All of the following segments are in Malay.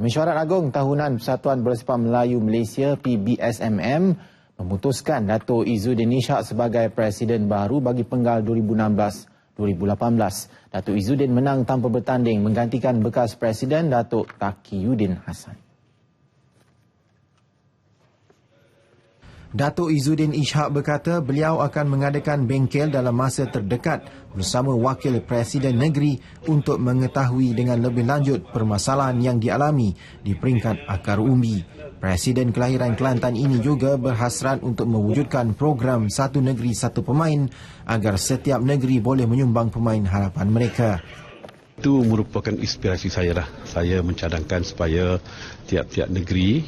Mesyuarat Agung Tahunan Persatuan Bola Melayu Malaysia PBSMM memutuskan Dato' Izzuddin Ishak sebagai Presiden baru bagi penggal 2016-2018. Dato' Izzuddin menang tanpa bertanding menggantikan bekas Presiden Dato' Takiyuddin Hassan. Datuk Izzuddin Ishak berkata beliau akan mengadakan bengkel dalam masa terdekat bersama Wakil Presiden Negeri untuk mengetahui dengan lebih lanjut permasalahan yang dialami di peringkat akar umbi. Presiden kelahiran Kelantan ini juga berhasrat untuk mewujudkan program satu negeri satu pemain agar setiap negeri boleh menyumbang pemain harapan mereka. Itu merupakan inspirasi saya lah. Saya mencadangkan supaya tiap-tiap negeri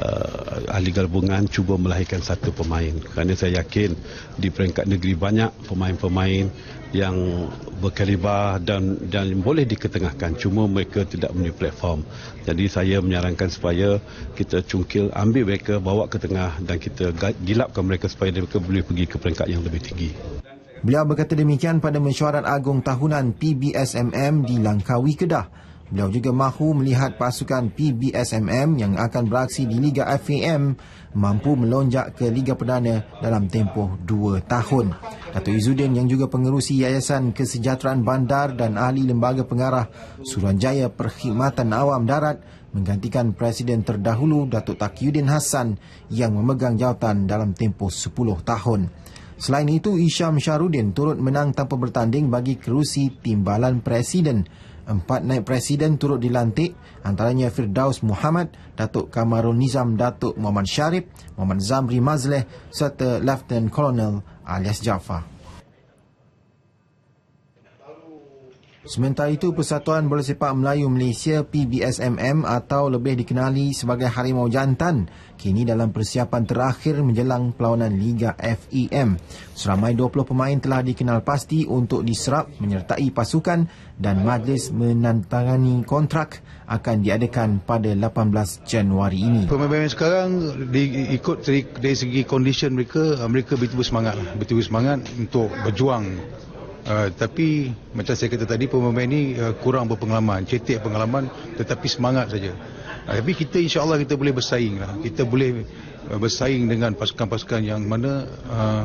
uh, ahli gabungan cuba melahirkan satu pemain. Kerana saya yakin di peringkat negeri banyak pemain-pemain yang berkaliber dan dan boleh diketengahkan. Cuma mereka tidak mempunyai platform. Jadi saya menyarankan supaya kita cungkil ambil mereka bawa ke tengah dan kita gilapkan mereka supaya mereka boleh pergi ke peringkat yang lebih tinggi. Beliau berkata demikian pada mesyuarat agung tahunan PBSMM di Langkawi Kedah Beliau juga mahu melihat pasukan PBSMM yang akan beraksi di Liga FAM mampu melonjak ke Liga Perdana dalam tempoh dua tahun. Datuk Izzuddin yang juga pengerusi Yayasan Kesejahteraan Bandar dan ahli lembaga pengarah Suruhanjaya Perkhidmatan Awam Darat menggantikan Presiden terdahulu Datuk Takiyuddin Hassan yang memegang jawatan dalam tempoh 10 tahun. Selain itu, Isham Syarudin turut menang tanpa bertanding bagi kerusi timbalan Presiden empat naib presiden turut dilantik antaranya Firdaus Muhammad, Datuk Kamarul Nizam Datuk Muhammad Syarif, Muhammad Zamri Mazleh serta Lieutenant Colonel alias Jaafar. Sementara itu, Persatuan Bola Sepak Melayu Malaysia PBSMM atau lebih dikenali sebagai Harimau Jantan kini dalam persiapan terakhir menjelang perlawanan Liga FEM. Seramai 20 pemain telah dikenal pasti untuk diserap menyertai pasukan dan majlis menantangani kontrak akan diadakan pada 18 Januari ini. Pemain-pemain sekarang ikut dari, dari segi condition mereka, mereka betul-betul semangat. Betul-betul semangat untuk berjuang Uh, tapi macam saya kata tadi pemain ini uh, kurang berpengalaman, cetek pengalaman tetapi semangat saja. Uh, tapi kita insya-Allah kita boleh bersaing lah. Kita boleh uh, bersaing dengan pasukan-pasukan yang mana uh,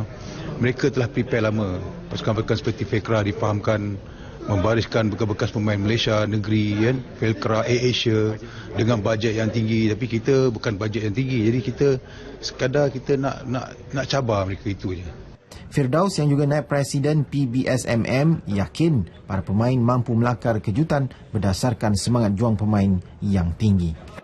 mereka telah prepare lama. Pasukan-pasukan seperti Fekra difahamkan membariskan bekas-bekas pemain Malaysia negeri kan Felkra Air Asia dengan bajet yang tinggi tapi kita bukan bajet yang tinggi jadi kita sekadar kita nak nak nak cabar mereka itu je Firdaus yang juga naib presiden PBSMM yakin para pemain mampu melakar kejutan berdasarkan semangat juang pemain yang tinggi.